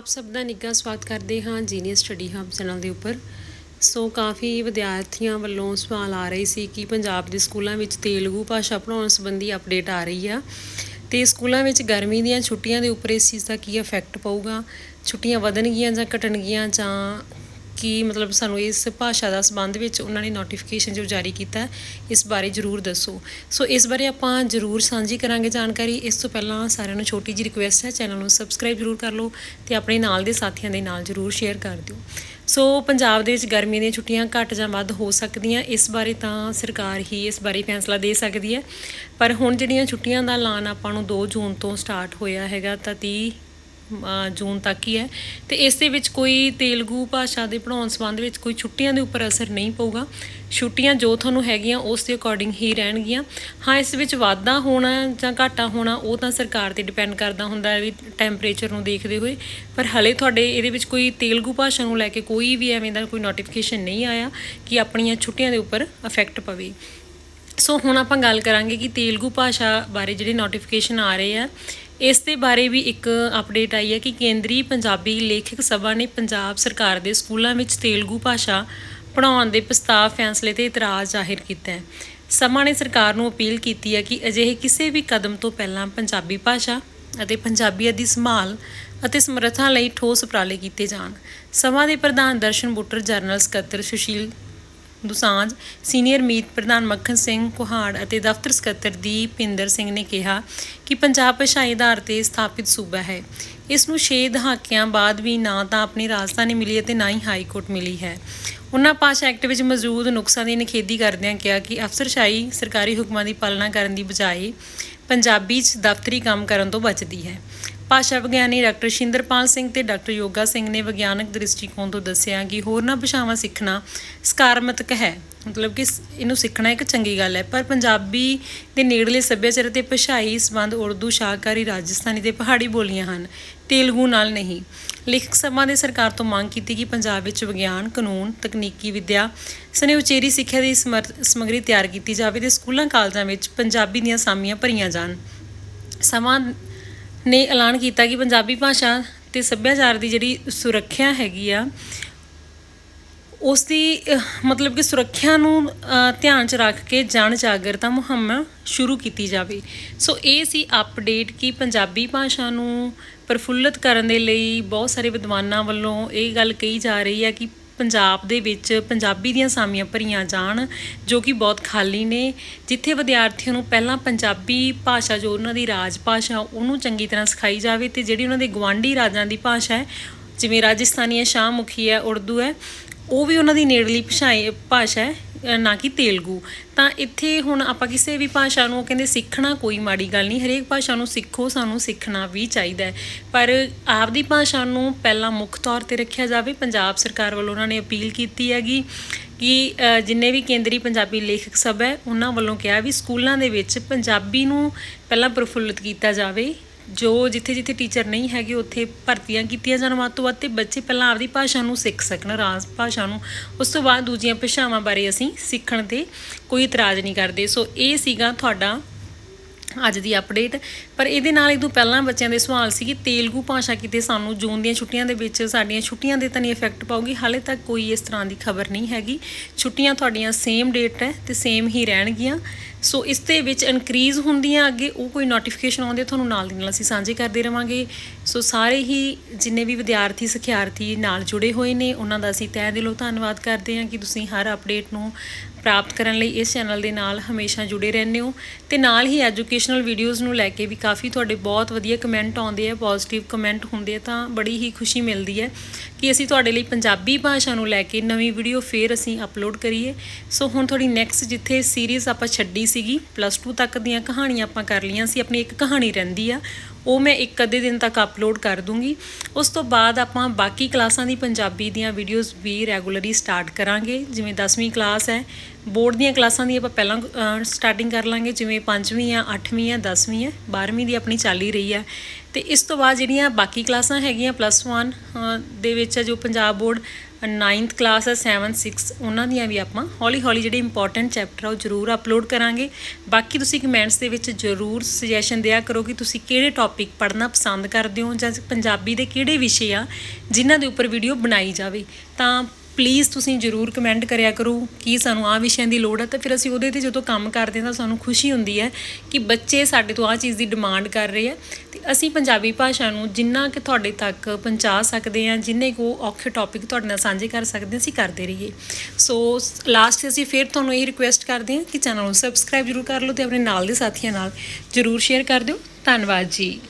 ਆਪ ਸਭ ਦਾ ਨਿੱਘਾ ਸਵਾਗਤ ਕਰਦੇ ਹਾਂ ਜੀਨੀਅਸ ਸਟੱਡੀ ਹਬ ਚੈਨਲ ਦੇ ਉੱਪਰ। ਸੋ ਕਾਫੀ ਵਿਦਿਆਰਥੀਆਂ ਵੱਲੋਂ ਸਵਾਲ ਆ ਰਹੇ ਸੀ ਕਿ ਪੰਜਾਬ ਦੇ ਸਕੂਲਾਂ ਵਿੱਚ ਤੇਲਗੂ ਭਾਸ਼ਾ ਪੜ੍ਹਾਉਣ ਸੰਬੰਧੀ ਅਪਡੇਟ ਆ ਰਹੀ ਆ। ਤੇ ਸਕੂਲਾਂ ਵਿੱਚ ਗਰਮੀ ਦੀਆਂ ਛੁੱਟੀਆਂ ਦੇ ਉੱਪਰ ਇਸ ਚੀਜ਼ ਦਾ ਕੀ ਇਫੈਕਟ ਪਊਗਾ? ਛੁੱਟੀਆਂ ਵਧਣਗੀਆਂ ਜਾਂ ਘਟਣਗੀਆਂ ਜਾਂ ਕਿ ਮਤਲਬ ਸਾਨੂੰ ਇਸ ਭਾਸ਼ਾ ਦਾ ਸੰਬੰਧ ਵਿੱਚ ਉਹਨਾਂ ਨੇ ਨੋਟੀਫਿਕੇਸ਼ਨ ਜੋ ਜਾਰੀ ਕੀਤਾ ਇਸ ਬਾਰੇ ਜਰੂਰ ਦੱਸੋ। ਸੋ ਇਸ ਬਾਰੇ ਆਪਾਂ ਜਰੂਰ ਸਾਂਝੀ ਕਰਾਂਗੇ ਜਾਣਕਾਰੀ। ਇਸ ਤੋਂ ਪਹਿਲਾਂ ਸਾਰਿਆਂ ਨੂੰ ਛੋਟੀ ਜਿਹੀ ਰਿਕੁਐਸਟ ਹੈ ਚੈਨਲ ਨੂੰ ਸਬਸਕ੍ਰਾਈਬ ਜਰੂਰ ਕਰ ਲਓ ਤੇ ਆਪਣੇ ਨਾਲ ਦੇ ਸਾਥੀਆਂ ਦੇ ਨਾਲ ਜਰੂਰ ਸ਼ੇਅਰ ਕਰ ਦਿਓ। ਸੋ ਪੰਜਾਬ ਦੇ ਵਿੱਚ ਗਰਮੀ ਦੀਆਂ ਛੁੱਟੀਆਂ ਘੱਟ ਜਾਂ ਵੱਧ ਹੋ ਸਕਦੀਆਂ, ਇਸ ਬਾਰੇ ਤਾਂ ਸਰਕਾਰ ਹੀ ਇਸ ਬਾਰੇ ਫੈਸਲਾ ਦੇ ਸਕਦੀ ਹੈ। ਪਰ ਹੁਣ ਜਿਹੜੀਆਂ ਛੁੱਟੀਆਂ ਦਾ ਐਲਾਨ ਆਪਾਂ ਨੂੰ 2 ਜੂਨ ਤੋਂ ਸਟਾਰਟ ਹੋਇਆ ਹੈਗਾ, ਤਾਂ 30 ਜੂਨ ਤੱਕ ਹੀ ਹੈ। ਤੇ ਇਸ ਦੇ ਵਿੱਚ ਕੋਈ ਤੇਲਗੂ ਭਾਸ਼ਾ ਦੇ ਪੜਾਉਣ ਸੰਬੰਧ ਵਿੱਚ ਕੋਈ ਛੁੱਟੀਆਂ ਦੇ ਉੱਪਰ ਅਸਰ ਨਹੀਂ ਪਊਗਾ। ਛੁੱਟੀਆਂ ਜੋ ਤੁਹਾਨੂੰ ਹੈਗੀਆਂ, ਉਸ ਦੇ ਅਕੋਰਡਿੰਗ ਹੀ ਰਹਿਣਗੀਆਂ। ਹਾਂ, ਇਸ ਵਿੱਚ ਵਾਧਾ ਹੋਣਾ ਜਾਂ ਘਾਟਾ ਹੋਣਾ, ਉਹ ਤਾਂ ਸਰਕਾਰ ਤੇ ਡਿਪੈਂਡ ਕਰਦਾ ਹੁੰਦਾ ਹੈ ਵੀ ਟੈਂਪਰੇਚਰ ਨੂੰ ਦੇਖਦੇ ਹੋਏ। ਪਰ ਹਲੇ ਤੁਹਾਡੇ ਇਹਦੇ ਵਿੱਚ ਕੋਈ ਤੇਲਗੂ ਭਾਸ਼ਾ ਨੂੰ ਲੈ ਕੇ ਕੋਈ ਵੀ ਐਵੇਂ ਦਾ ਕੋਈ ਨੋਟੀਫਿਕੇਸ਼ਨ ਨਹੀਂ ਆਇਆ ਕਿ ਆਪਣੀਆਂ ਛੁੱਟੀਆਂ ਦੇ ਉੱਪਰ ਇਫੈਕਟ ਪਵੇ। ਸੋ ਹੁਣ ਆਪਾਂ ਗੱਲ ਕਰਾਂਗੇ ਕਿ ਤੇਲਗੂ ਭਾਸ਼ਾ ਬਾਰੇ ਜਿਹੜੇ ਨੋਟੀਫਿਕੇਸ਼ਨ ਆ ਰਹੇ ਆ ਇਸ ਦੇ ਬਾਰੇ ਵੀ ਇੱਕ ਅਪਡੇਟ ਆਈ ਹੈ ਕਿ ਕੇਂਦਰੀ ਪੰਜਾਬੀ ਲੇਖਕ ਸਭਾ ਨੇ ਪੰਜਾਬ ਸਰਕਾਰ ਦੇ ਸਕੂਲਾਂ ਵਿੱਚ ਤੇਲਗੂ ਭਾਸ਼ਾ ਪੜ੍ਹਾਉਣ ਦੇ ਪ੍ਰਸਤਾਵ ਫੈਸਲੇ ਤੇ ਇਤਰਾਜ਼ ਜ਼ਾਹਿਰ ਕੀਤਾ ਹੈ। ਸਭਾ ਨੇ ਸਰਕਾਰ ਨੂੰ ਅਪੀਲ ਕੀਤੀ ਹੈ ਕਿ ਅਜਿਹੇ ਕਿਸੇ ਵੀ ਕਦਮ ਤੋਂ ਪਹਿਲਾਂ ਪੰਜਾਬੀ ਭਾਸ਼ਾ ਅਤੇ ਪੰਜਾਬੀਅਤ ਦੀ ਸੰਭਾਲ ਅਤੇ ਸਮਰੱਥਾ ਲਈ ਠੋਸ ਉਪਰਾਲੇ ਕੀਤੇ ਜਾਣ। ਸਭਾ ਦੇ ਪ੍ਰਧਾਨ ਦਰਸ਼ਨ ਬੁੱਟਰ ਜਨਰਲ ਸਕੱਤਰ ਸੁਸ਼ੀਲ ਦੁਸਾਂਝ, ਸੀਨੀਅਰ ਮੀਤ ਪ੍ਰਧਾਨ ਮੱਖਣ ਸਿੰਘ ਕੁਹਾੜ ਅਤੇ ਦਫ਼ਤਰ ਸਕੱਤਰ ਦੀਪਿੰਦਰ ਸਿੰਘ ਨੇ ਕਿਹਾ ਕਿ ਪੰਜਾਬ ਭਾਸ਼ਾਈ ਆਧਾਰ ਤੇ ਸਥਾਪਿਤ ਸੂਬਾ ਹੈ। ਇਸ ਨੂੰ 6 ਦਹਾਕਿਆਂ ਬਾਅਦ ਵੀ ਨਾ ਤਾਂ ਆਪਣੀ ਰਾਜਧਾਨੀ ਮਿਲੀ ਅਤੇ ਨਾ ਹੀ ਹਾਈ ਕੋਰਟ ਮਿਲੀ ਹੈ। ਉਹਨਾਂ ਭਾਸ਼ਾ ਐਕਟ ਵਿੱਚ ਮੌਜੂਦ ਨੁਕਸਾਂ ਦੀ ਨਿਖੇਧੀ ਕਰਦਿਆਂ ਕਿਹਾ ਕਿ ਅਫਸਰਸ਼ਾਹੀ ਸਰਕਾਰੀ ਹੁਕਮਾਂ ਦੀ ਪਾਲਣਾ ਕਰਨ ਦੀ ਬਜਾਏ ਪੰਜਾਬੀ 'ਚ ਦਫ਼ਤਰੀ ਕੰਮ ਕਰਨ ਤੋਂ ਬਚਦੀ ਹੈ। ਭਾਸ਼ਾ ਵਿਗਿਆਨੀ ਡਾਕਟਰ ਸ਼ਿੰਦਰਪਾਲ ਸਿੰਘ ਤੇ ਡਾਕਟਰ ਯੋਗਾ ਸਿੰਘ ਨੇ ਵਿਗਿਆਨਕ ਦ੍ਰਿਸ਼ਟੀਕੋਣ ਤੋਂ ਦੱਸਿਆ ਕਿ ਹੋਰਨਾਂ ਭਾਸ਼ਾਵਾਂ ਸਿੱਖਣਾ ਸਕਾਰਾਤਮਕ ਹੈ। ਮਤਲਬ ਕਿ ਇਹਨੂੰ ਸਿੱਖਣਾ ਇੱਕ ਚੰਗੀ ਗੱਲ ਹੈ। ਪਰ ਪੰਜਾਬੀ ਦੇ ਨੇੜਲੇ ਸੱਭਿਆਚਾਰ ਤੇ ਭਾਸ਼ਾਈ ਸੰਬੰਧ ਉਰਦੂ, ਸ਼ਾਹਕਾਰੀ, ਰਾਜਸਥਾਨੀ ਤੇ ਪਹਾੜੀ ਬੋਲੀਆਂ ਹਨ। ਤੇਲਗੂ ਨਾਲ ਨਹੀਂ। ਲੇਖਕ ਸਭਾ ਨੇ ਸਰਕਾਰ ਤੋਂ ਮੰਗ ਕੀਤੀ ਕਿ ਪੰਜਾਬ ਵਿੱਚ ਵਿਗਿਆਨ, ਕਾਨੂੰਨ, ਤਕਨੀਕੀ ਵਿੱਦਿਆ, ਸਨੇ ਉਚੇਰੀ ਸਿੱਖਿਆ ਦੀ ਸਮਰ- ਸਮੱਗਰੀ ਤਿਆਰ ਕੀਤੀ ਜਾਵੇ ਤੇ ਸਕੂਲਾਂ, ਕਾਲਜਾਂ ਵਿੱਚ ਪੰਜਾਬੀ ਦੀਆਂ ਸਾਮੀਆਂ ਭਰੀਆਂ ਜਾਣ। ਸਮਾਂ ਨੇ ਐਲਾਨ ਕੀਤਾ ਕਿ ਪੰਜਾਬੀ ਭਾਸ਼ਾ ਤੇ ਸੱਭਿਆਚਾਰ ਦੀ ਜਿਹੜੀ ਸੁਰੱਖਿਆ ਹੈਗੀ ਆ ਉਸ ਦੀ ਮਤਲਬ ਕਿ ਸੁਰੱਖਿਆ ਨੂੰ ਧਿਆਨ 'ਚ ਰੱਖ ਕੇ ਜਨ ਜਾਗਰਤਾ ਮੁਹਿੰਮ ਸ਼ੁਰੂ ਕੀਤੀ ਜਾਵੇ। ਸੋ ਇਹ ਸੀ ਅਪਡੇਟ ਕਿ ਪੰਜਾਬੀ ਭਾਸ਼ਾ ਨੂੰ ਪ੍ਰਫੁੱਲਤ ਕਰਨ ਦੇ ਲਈ ਬਹੁਤ ਸਾਰੇ ਵਿਦਵਾਨਾਂ ਵੱਲੋਂ ਇਹ ਗੱਲ ਕਹੀ ਜਾ ਰਹੀ ਹੈ ਕਿ ਪੰਜਾਬ ਦੇ ਵਿੱਚ ਪੰਜਾਬੀ ਦੀਆਂ ਸਾਮੀਆਂ ਭਰੀਆਂ ਜਾਣ, ਜੋ ਕਿ ਬਹੁਤ ਖਾਲੀ ਨੇ। ਜਿੱਥੇ ਵਿਦਿਆਰਥੀਆਂ ਨੂੰ ਪਹਿਲਾਂ ਪੰਜਾਬੀ ਭਾਸ਼ਾ, ਜੋ ਉਹਨਾਂ ਦੀ ਰਾਜ ਭਾਸ਼ਾ ਉਹਨੂੰ ਚੰਗੀ ਤਰ੍ਹਾਂ ਸਿਖਾਈ ਜਾਵੇ ਤੇ ਜਿਹੜੀ ਉਹਨਾਂ ਦੇ ਗਵਾਂਢੀ ਰਾਜਾਂ ਦੀ ਭਾਸ਼ਾ ਹੈ, ਜਿਵੇਂ ਰਾਜਸਥਾਨੀ ਹੈ, ਸ਼ਾਹਮੁਖੀ ਹੈ, ਉਰਦੂ ਹੈ, ਉਹ ਵੀ ਉਹਨਾਂ ਦੀ ਨੇੜਲੀ ਭਾਸ਼ਾਈ ਭਾਸ਼ਾ ਹੈ। ਨਾ ਕਿ ਤੇਲਗੂ। ਤਾਂ ਇੱਥੇ ਹੁਣ ਆਪਾਂ ਕਿਸੇ ਵੀ ਭਾਸ਼ਾ ਨੂੰ ਕਹਿੰਦੇ ਸਿੱਖਣਾ ਕੋਈ ਮਾੜੀ ਗੱਲ ਨਹੀਂ। ਹਰੇਕ ਭਾਸ਼ਾ ਨੂੰ ਸਿੱਖੋ, ਸਾਨੂੰ ਸਿੱਖਣਾ ਵੀ ਚਾਹੀਦਾ ਹੈ। ਪਰ ਆਪਦੀ ਭਾਸ਼ਾ ਨੂੰ ਪਹਿਲਾਂ ਮੁੱਖ ਤੌਰ ਤੇ ਰੱਖਿਆ ਜਾਵੇ। ਪੰਜਾਬ ਸਰਕਾਰ ਵੱਲੋਂ ਉਹਨਾਂ ਨੇ ਅਪੀਲ ਕੀਤੀ ਹੈਗੀ ਕਿ ਜਿੰਨੇ ਵੀ ਕੇਂਦਰੀ ਪੰਜਾਬੀ ਲੇਖਕ ਸਭਾ ਹੈ, ਉਹਨਾਂ ਵੱਲੋਂ ਕਿਹਾ ਵੀ ਸਕੂਲਾਂ ਦੇ ਵਿੱਚ ਪੰਜਾਬੀ ਨੂੰ ਪਹਿਲਾਂ ਪ੍ਰਫੁੱਲਿਤ ਕੀਤਾ ਜਾਵੇ। ਜੋ ਜਿੱਥੇ ਜਿੱਥੇ ਟੀਚਰ ਨਹੀਂ ਹੈਗੇ, ਉੱਥੇ ਭਰਤੀਆਂ ਕੀਤੀਆਂ ਜਾਣ, ਵੱਧ ਤੋਂ ਵੱਧ ਤੇ ਬੱਚੇ ਪਹਿਲਾਂ ਆਪਦੀ ਭਾਸ਼ਾ ਨੂੰ ਸਿੱਖ ਸਕਣ, ਰਾਜ ਭਾਸ਼ਾ ਨੂੰ। ਉਸ ਤੋਂ ਬਾਅਦ ਦੂਜੀਆਂ ਭਾਸ਼ਾਵਾਂ ਬਾਰੇ ਅਸੀਂ ਸਿੱਖਣ ਤੇ ਕੋਈ ਇਤਰਾਜ਼ ਨਹੀਂ ਕਰਦੇ। ਸੋ ਇਹ ਸੀਗਾ ਤੁਹਾਡਾ ਅੱਜ ਦੀ ਅਪਡੇਟ ਪਰ ਇਹਦੇ ਨਾਲ ਇਹ ਪਹਿਲਾਂ ਬੱਚਿਆਂ ਦੇ ਸਵਾਲ ਸੀ ਕਿ ਤੇਲਗੂ ਭਾਸ਼ਾ ਕਿਤੇ ਸਾਨੂੰ ਜੂਨ ਦੀਆਂ ਛੁੱਟੀਆਂ ਦੇ ਵਿੱਚ ਸਾਡੀਆਂ ਛੁੱਟੀਆਂ ਦੇ ਤਾਂ ਨਹੀਂ ਇਫੈਕਟ ਪਾਊਗੀ, ਹਾਲੇ ਤੱਕ ਕੋਈ ਇਸ ਤਰ੍ਹਾਂ ਦੀ ਖਬਰ ਨਹੀਂ ਹੈਗੀ। ਛੁੱਟੀਆਂ ਤੁਹਾਡੀਆਂ ਸੇਮ ਡੇਟ ਹੈ ਤੇ ਸੇਮ ਹੀ ਰਹਿਣਗੀਆਂ। ਸੋ ਇਸ ਦੇ ਵਿੱਚ ਇਨਕਰੀਜ਼ ਹੁੰਦੀਆਂ, ਅੱਗੇ ਉਹ ਕੋਈ ਨੋਟੀਫਿਕੇਸ਼ਨ ਆਉਂਦੇ, ਤੁਹਾਨੂੰ ਨਾਲ ਦੀ ਨਾਲ ਅਸੀਂ ਸਾਂਝੇ ਕਰਦੇ ਰਵਾਂਗੇ। ਸੋ ਸਾਰੇ ਹੀ ਜਿੰਨੇ ਵੀ ਵਿਦਿਆਰਥੀ, ਸਿਖਿਆਰਥੀ ਨਾਲ ਜੁੜੇ ਹੋਏ ਨੇ, ਉਹਨਾਂ ਦਾ ਅਸੀਂ ਤਹਿ ਦਿਲੋਂ ਧੰਨਵਾਦ ਕਰਦੇ ਹਾਂ ਕਿ ਤੁਸੀਂ ਹਰ ਅਪਡੇਟ ਨੂੰ ਪ੍ਰਾਪਤ ਕਰਨ ਲਈ ਇਸ ਚੈਨਲ ਦੇ ਨਾਲ ਹਮੇਸ਼ਾ ਜੁੜੇ ਰਹਿੰਦੇ ਹੋ। ਤੇ ਨਾਲ ਹੀ ਐਜੂਕੇਸ਼ਨਲ ਵੀਡੀਓਜ਼ ਨੂੰ ਲੈ ਕੇ ਵੀ ਕਾਫੀ ਤੁਹਾਡੇ ਬਹੁਤ ਵਧੀਆ ਕਮੈਂਟ ਆਉਂਦੇ ਆ ਪੋਜ਼ਿਟਿਵ ਕਮੈਂਟ ਹੁੰਦੇ ਆ, ਤਾਂ ਬੜੀ ਹੀ ਖੁਸ਼ੀ ਮਿਲਦੀ ਹੈ। ਕਿ ਅਸੀਂ ਤੁਹਾਡੇ ਲਈ ਪੰਜਾਬੀ ਭਾਸ਼ਾ ਨੂੰ ਲੈ ਕੇ ਨਵੀਂ ਵੀਡੀਓ ਫੇਰ ਅਸੀਂ ਅਪਲੋਡ ਕਰੀਏ। ਸੋ ਹੁਣ ਤੁਹਾਡੀ ਨੈਕਸਟ ਜਿੱਥੇ ਸੀਰੀਜ਼ ਆਪਾਂ ਛੱਡੀ ਸੀਗੀ ਪਲੱਸ 2 ਤੱਕ ਦੀਆਂ ਕਹਾਣੀਆਂ ਆਪਾਂ ਕਰ ਲਈਆਂ ਸੀ, ਆਪਣੀ ਇੱਕ ਕਹਾਣੀ ਰਹਿੰਦੀ ਆ। ਉਹ ਮੈਂ ਇੱਕ ਅੱਧੇ ਦਿਨ ਤੱਕ ਅਪਲੋਡ ਕਰ ਦੂੰਗੀ। ਉਸ ਤੋਂ ਬਾਅਦ ਆਪਾਂ ਬਾਕੀ ਕਲਾਸਾਂ ਦੀ ਪੰਜਾਬੀ ਦੀਆਂ ਵੀਡੀਓਜ਼ ਵੀ ਰੈਗੂਲਰਲੀ ਸਟਾਰਟ ਕਰਾਂਗੇ। ਜਿਵੇਂ 10ਵੀਂ ਕਲਾਸ ਹੈ ਬੋਰਡ ਦੀਆਂ ਕਲਾਸਾਂ ਦੀ ਆਪਾਂ ਪਹਿਲਾਂ ਸਟਾਰਟਿੰਗ ਕਰ ਲਾਂਗੇ, ਜਿਵੇਂ 5ਵੀਂ ਆ 8ਵੀਂ ਆ 10ਵੀਂ ਆ 12ਵੀਂ ਦੀ ਆਪਣੀ ਚੱਲ ਹੀ ਰਹੀ ਹੈ। ਤੇ ਇਸ ਤੋਂ ਬਾਅਦ ਜਿਹੜੀਆਂ ਬਾਕੀ ਕਲਾਸਾਂ ਹੈਗੀਆਂ ਪਲੱਸ 1 ਦੇ ਵਿੱਚ ਹੈ ਜੋ ਪੰਜਾਬ ਬੋਰਡ 9th ਕਲਾਸ ਆ 7 6 ਉਹਨਾਂ ਦੀਆਂ ਵੀ ਆਪਾਂ ਹੌਲੀ ਹੌਲੀ ਜਿਹੜੇ ਇੰਪੋਰਟੈਂਟ ਚੈਪਟਰ ਆ, ਉਹ ਜ਼ਰੂਰ ਅਪਲੋਡ ਕਰਾਂਗੇ। ਬਾਕੀ ਤੁਸੀਂ ਕਮੈਂਟਸ ਦੇ ਵਿੱਚ ਜ਼ਰੂਰ ਸੁਜੈਸ਼ਨ ਦਿਆ ਕਰੋ ਕਿ ਤੁਸੀਂ ਕਿਹੜੇ ਟੌਪਿਕ ਪੜ੍ਹਨਾ ਪਸੰਦ ਕਰਦੇ ਹੋ ਜਾਂ ਪੰਜਾਬੀ ਦੇ ਕਿਹੜੇ ਵਿਸ਼ੇ ਆ, ਜਿਨ੍ਹਾਂ ਦੇ ਉੱਪਰ ਵੀਡੀਓ ਬਣਾਈ ਜਾਵੇ। ਤਾਂ ਪਲੀਜ਼ ਤੁਸੀਂ ਜਰੂਰ ਕਮੈਂਟ ਕਰਿਆ ਕਰੋ ਕਿ ਸਾਨੂੰ ਆਹ ਵਿਸ਼ਿਆਂ ਦੀ ਲੋੜ ਹੈ ਤਾਂ ਫਿਰ ਅਸੀਂ ਉਹਦੇ ਤੇ ਜਦੋਂ ਕੰਮ ਕਰਦੇ ਹਾਂ ਤਾਂ ਸਾਨੂੰ ਖੁਸ਼ੀ ਹੁੰਦੀ ਹੈ ਕਿ ਬੱਚੇ ਸਾਡੇ ਤੋਂ ਆਹ ਚੀਜ਼ ਦੀ ਡਿਮਾਂਡ ਕਰ ਰਹੇ ਆ। ਤੇ ਅਸੀਂ ਪੰਜਾਬੀ ਭਾਸ਼ਾ ਨੂੰ ਜਿੰਨਾ ਕਿ ਤੁਹਾਡੇ ਤੱਕ ਪਹੁੰਚਾ ਸਕਦੇ ਹਾਂ, ਜਿੰਨੇ ਕੋ ਔਖੇ ਟੌਪਿਕ ਤੁਹਾਡੇ ਨਾਲ ਸਾਂਝੇ ਕਰ ਸਕਦੇ ਅਸੀਂ ਕਰਦੇ ਰਹੀਏ। ਸੋ ਲਾਸਟ ਅਸੀਂ ਫਿਰ ਤੁਹਾਨੂੰ ਇਹ ਰਿਕੁਐਸਟ ਕਰਦੇ ਹਾਂ ਕਿ ਚੈਨਲ ਨੂੰ ਸਬਸਕ੍ਰਾਈਬ ਜਰੂਰ ਕਰ ਲਓ ਤੇ ਆਪਣੇ ਨਾਲ ਦੇ ਸਾਥੀਆਂ ਨਾਲ ਜਰੂਰ ਸ਼ੇਅਰ ਕਰ ਦਿਓ। ਧੰਨਵਾਦ ਜੀ।